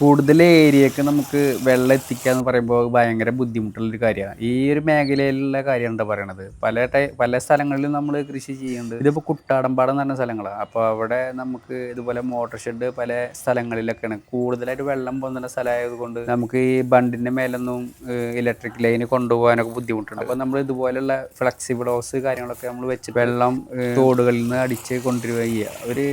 കൂടുതൽ ഏരിയക്ക് നമുക്ക് വെള്ളം എത്തിക്കുക എന്ന് പറയുമ്പോൾ ഭയങ്കര ബുദ്ധിമുട്ടുള്ളൊരു കാര്യമാണ്. ഈ ഒരു മേഖലയിലുള്ള കാര്യമാണ് എന്താ പറയണത്? പല ടൈ പല സ്ഥലങ്ങളിലും നമ്മൾ കൃഷി ചെയ്യുന്നുണ്ട്. ഇതിപ്പോൾ കുട്ടാടമ്പാടം എന്ന് പറഞ്ഞ സ്ഥലങ്ങളാണ് അപ്പോൾ അവിടെ നമുക്ക് ഇതുപോലെ മോട്ടോർ ഷെഡ് പല സ്ഥലങ്ങളിലൊക്കെയാണ്. കൂടുതലായിട്ട് വെള്ളം പോകുന്ന സ്ഥലമായത് കൊണ്ട് നമുക്ക് ഈ ബണ്ടിന്റെ മേലൊന്നും ഇലക്ട്രിക് ലൈന് കൊണ്ടുപോകാനൊക്കെ ബുദ്ധിമുട്ടുണ്ട്. അപ്പോൾ നമ്മൾ ഇതുപോലെയുള്ള ഫ്ലെക്സിബിൾ ഹൗസ് കാര്യങ്ങളൊക്കെ നമ്മൾ വെച്ച് വെള്ളം തോടുകളിൽ നിന്ന് അടിച്ച് കൊണ്ടുവരിക ഒരു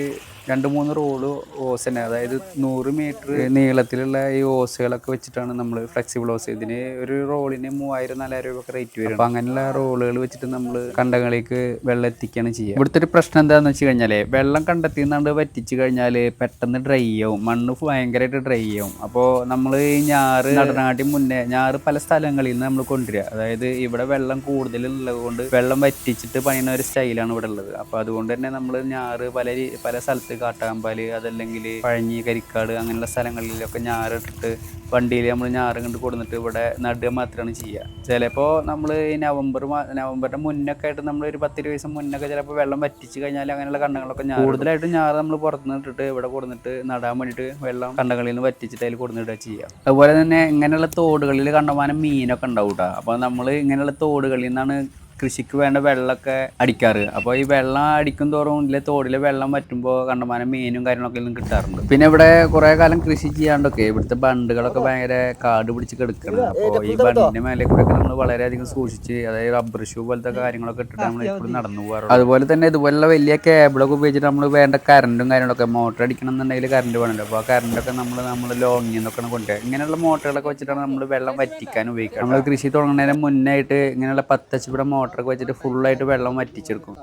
രണ്ട് മൂന്ന് റോൾ ഓസ് തന്നെ അതായത് നൂറ് മീറ്റർ നീളത്തിലുള്ള ഈ ഓസുകളൊക്കെ വെച്ചിട്ടാണ് നമ്മൾ ഫ്ലെക്സിബിൾ ഓസ്. ഇതിന് ഒരു റോളിന് മൂവായിരം നാലായിരം രൂപ ഒക്കെ റേറ്റ് വരും. അപ്പോൾ അങ്ങനെയുള്ള റോളുകൾ വെച്ചിട്ട് നമ്മൾ കണ്ടങ്ങളിലേക്ക് വെള്ളം എത്തിക്കുകയാണ് ചെയ്യുക. ഇവിടുത്തെ ഒരു പ്രശ്നം എന്താണെന്ന് വെച്ച് കഴിഞ്ഞാൽ വെള്ളം കണ്ടെത്തി നിന്നാണ്ട് വറ്റിച്ച് കഴിഞ്ഞാൽ പെട്ടെന്ന് ഡ്രൈ ആവും. മണ്ണ് ഭയങ്കരമായിട്ട് ഡ്രൈ ആവും. അപ്പോൾ നമ്മൾ ഈ ഞാറ് നടനാട്ടി മുന്നേ ഞാറ് പല സ്ഥലങ്ങളിൽ നിന്ന് നമ്മൾ കൊണ്ടുവരിക. അതായത് ഇവിടെ വെള്ളം കൂടുതലുള്ളത് കൊണ്ട് വെള്ളം വറ്റിച്ചിട്ട് പണിയുന്ന ഒരു സ്റ്റൈലാണ് ഇവിടെ ഉള്ളത്. അപ്പോൾ അതുകൊണ്ട് തന്നെ നമ്മൾ ഞാറ് പല പല സ്ഥലത്ത് കാട്ടാമ്പാൽ അതല്ലെങ്കിൽ പഴഞ്ഞി കരിക്കാട് അങ്ങനെയുള്ള സ്ഥലങ്ങളിലൊക്കെ ഞാറിട്ടിട്ട് വണ്ടിയിൽ നമ്മൾ ഞാറ് കണ്ട് കൊടുത്തിട്ട് ഇവിടെ നടുക മാത്രമാണ് ചെയ്യുക. ചിലപ്പോൾ നമ്മൾ ഈ നവംബർ നവംബറിന്റെ നവംബറിന്റെ മുന്നൊക്കെ ആയിട്ട് നമ്മൾ ഒരു പത്ത് ഇരുപത് ദിവസം മുന്നൊക്കെ ചിലപ്പോൾ വെള്ളം വറ്റിച്ച് കഴിഞ്ഞാൽ അങ്ങനെയുള്ള കണ്ടങ്ങളൊക്കെ ഞാറ് കൂടുതലായിട്ട് ഞാറ് നമ്മൾ പുറത്തുനിന്ന് ഇട്ടിട്ട് ഇവിടെ കൊടുത്തിട്ട് നടാൻ വേണ്ടിയിട്ട് വെള്ളം കണ്ടങ്ങളിൽ നിന്ന് വറ്റിച്ചിട്ട് അതിൽ കൊടുത്തിട്ട് ചെയ്യുക. അതുപോലെ തന്നെ ഇങ്ങനെയുള്ള തോടുകളിൽ കണ്ടമാനം മീനൊക്കെ ഉണ്ടാവും കേട്ടോ അപ്പോൾ നമ്മൾ ഇങ്ങനെയുള്ള തോടുകളിൽ നിന്നാണ് കൃഷിക്ക് വേണ്ട വെള്ളമൊക്കെ അടിക്കാറ്. അപ്പോൾ ഈ വെള്ളം അടിക്കും തോറും ഇതിലെ തോടിലെ വെള്ളം വറ്റുമ്പോൾ കണ്ടമാനം മീനും കാര്യങ്ങളൊക്കെ നിന്ന് കിട്ടാറുണ്ട്. പിന്നെ ഇവിടെ കുറേ കാലം കൃഷി ചെയ്യാണ്ടൊക്കെ ഇവിടുത്തെ ബണ്ടുകളൊക്കെ ഭയങ്കര കാട് പിടിച്ച് കിടക്കണം. അപ്പോൾ ഈ ബണ്ടിന്റെ മേലെ കൂടെ നമ്മൾ വളരെയധികം സൂക്ഷിച്ച് അതായത് റബ്ബർ ഷൂ പോലത്തെ കാര്യങ്ങളൊക്കെ ഇട്ടിട്ട് നമ്മൾ എപ്പോഴും നടന്നു പോകാറുണ്ട്. അതുപോലെ തന്നെ ഇതുപോലുള്ള വലിയ കേബിളൊക്കെ ഉപയോഗിച്ചിട്ട് നമ്മൾ വേണ്ട കറണ്ടും കാര്യങ്ങളൊക്കെ മോട്ടർ അടിക്കണം എന്നുണ്ടെങ്കിൽ കറണ്ട് വേണമല്ലോ. അപ്പോൾ ആ കറണ്ടൊക്കെ നമ്മൾ നമ്മൾ ലോങ്ങിൽ നിന്നൊക്കെയാണ് കൊണ്ടുപോകുക ഇങ്ങനെയുള്ള മോട്ടറുകളൊക്കെ വെച്ചിട്ടാണ് നമ്മൾ വെള്ളം വറ്റിക്കാൻ ഉപയോഗിക്കുക നമ്മൾ കൃഷി തുടങ്ങുന്നതിന് മുന്നായിട്ട് ഇങ്ങനെയുള്ള പത്തച്ചുപിട മോട്ടറൊക്കെ വെച്ചിട്ട് ഫുള്ളായിട്ട് വെള്ളം വറ്റിച്ചെടുക്കും.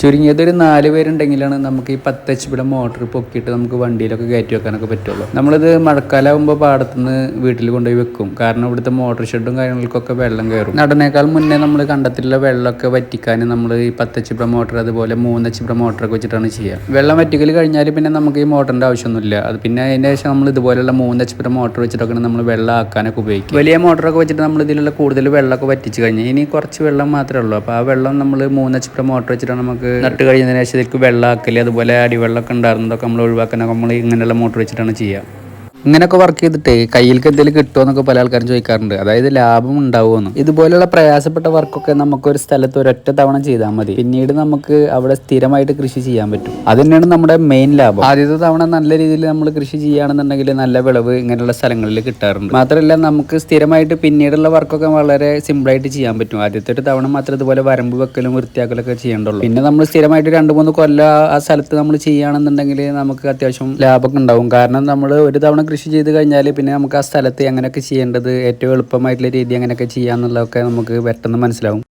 ചുരുങ്ങിയത് ഒരു നാല് പേരുണ്ടെങ്കിലാണ് നമുക്ക് ഈ പത്ത് എച്ച് പിടെ മോട്ടർ പൊക്കിയിട്ട് നമുക്ക് വണ്ടിയിലൊക്കെ കയറ്റി വെക്കാനൊക്കെ പറ്റുള്ളൂ. നമ്മളിത് മഴക്കാലാകുമ്പോൾ പാടത്തുനിന്ന് വീട്ടിൽ കൊണ്ടുപോയി വെക്കും. കാരണം ഇവിടുത്തെ മോട്ടർ ഷെഡും കാര്യങ്ങൾക്കൊക്കെ വെള്ളം കയറും. നടനേക്കാൾ മുന്നേ നമ്മൾ കണ്ടത്തിലുള്ള വെള്ളമൊക്കെ വറ്റിക്കാൻ നമ്മൾ ഈ പത്ത് എച്ച് പിടെ മോട്ടർ അതുപോലെ മൂന്ന് എച്ച് പിടെ മോട്ടറൊക്കെ വെച്ചിട്ടാണ് ചെയ്യുക വെള്ളം വറ്റിക്കൽ കഴിഞ്ഞാൽ പിന്നെ നമുക്ക് ഈ മോട്ടറിന്റെ ആവശ്യമൊന്നുമില്ല. അത് പിന്നെ അതിന്റെ ശേഷം നമ്മൾ ഇതുപോലെയുള്ള മൂന്ന് എച്ച് പിടെ മോട്ടർ വെച്ചിട്ടൊക്കെ നമ്മൾ വെള്ളം ആക്കാനൊക്കെ ഉപയോഗിക്കും വലിയ മോട്ടറൊക്കെ വെച്ചിട്ട് നമ്മൾ ഇതിലുള്ള കൂടുതൽ വെള്ളമൊക്കെ വറ്റിച്ച് കഴിഞ്ഞാൽ ഇനി കുറച്ച് വെള്ളം മാത്രമേ ഉള്ളൂ. അപ്പോൾ ആ വെള്ളം നമ്മൾ മൂന്നച്ചുപിട മോട്ടർ വെച്ചിട്ടാണ് നമുക്ക് നട്ട് കഴിഞ്ഞതിന് ശേഷം ഇതിലേക്ക് വെള്ളം ആക്കൽ അതുപോലെ അടിവെള്ളമൊക്കെ ഉണ്ടായിരുന്നതൊക്കെ നമ്മൾ ഒഴിവാക്കാനൊക്കെ നമ്മൾ ഇങ്ങനെയുള്ള മോട്ടർ വെച്ചിട്ടാണ് ചെയ്യുക. ഇങ്ങനെയൊക്കെ വർക്ക് ചെയ്തിട്ട് കയ്യിലേക്ക് എന്തെങ്കിലും കിട്ടുമോ എന്നൊക്കെ പല ആൾക്കാരും ചോദിക്കാറുണ്ട്. അതായത് ലാഭം ഉണ്ടാവുമെന്ന് ഇതുപോലെയുള്ള പ്രയാസപ്പെട്ട വർക്കൊക്കെ നമുക്ക് ഒരു സ്ഥലത്ത് ഒരൊറ്റ തവണ ചെയ്താൽ മതി. പിന്നീട് നമുക്ക് അവിടെ സ്ഥിരമായിട്ട് കൃഷി ചെയ്യാൻ പറ്റും. അത് തന്നെയാണ് നമ്മുടെ മെയിൻ ലാഭം. ആദ്യത്തെ തവണ നല്ല രീതിയിൽ നമ്മൾ കൃഷി ചെയ്യുകയാണെന്നുണ്ടെങ്കിൽ നല്ല വിളവ് ഇങ്ങനെയുള്ള സ്ഥലങ്ങളിൽ കിട്ടാറുണ്ട്. മാത്രമല്ല നമുക്ക് സ്ഥിരമായിട്ട് പിന്നീടുള്ള വർക്കൊക്കെ വളരെ സിമ്പിളായിട്ട് ചെയ്യാൻ പറ്റും. ആദ്യത്തെ ഒരു തവണ മാത്രം ഇതുപോലെ വരമ്പ് വെക്കലും വൃത്തിയാക്കലൊക്കെ ചെയ്യേണ്ടുള്ളൂ. പിന്നെ നമ്മൾ സ്ഥിരമായിട്ട് രണ്ട് മൂന്ന് കൊല്ലം ആ സ്ഥലത്ത് നമ്മൾ ചെയ്യുകയാണെന്നുണ്ടെങ്കിൽ നമുക്ക് അത്യാവശ്യം ലാഭമൊക്കെ ഉണ്ടാവും. കാരണം നമ്മൾ ഒരു തവണ കൃഷി ചെയ്ത് കഴിഞ്ഞാൽ പിന്നെ നമുക്ക് ആ സ്ഥലത്ത് എങ്ങനെയൊക്കെ ചെയ്യേണ്ടത് ഏറ്റവും എളുപ്പമായിട്ടുള്ള രീതി എങ്ങനെയൊക്കെ ചെയ്യാന്നുള്ളതൊക്കെ നമുക്ക് പെട്ടെന്ന് മനസ്സിലാവും.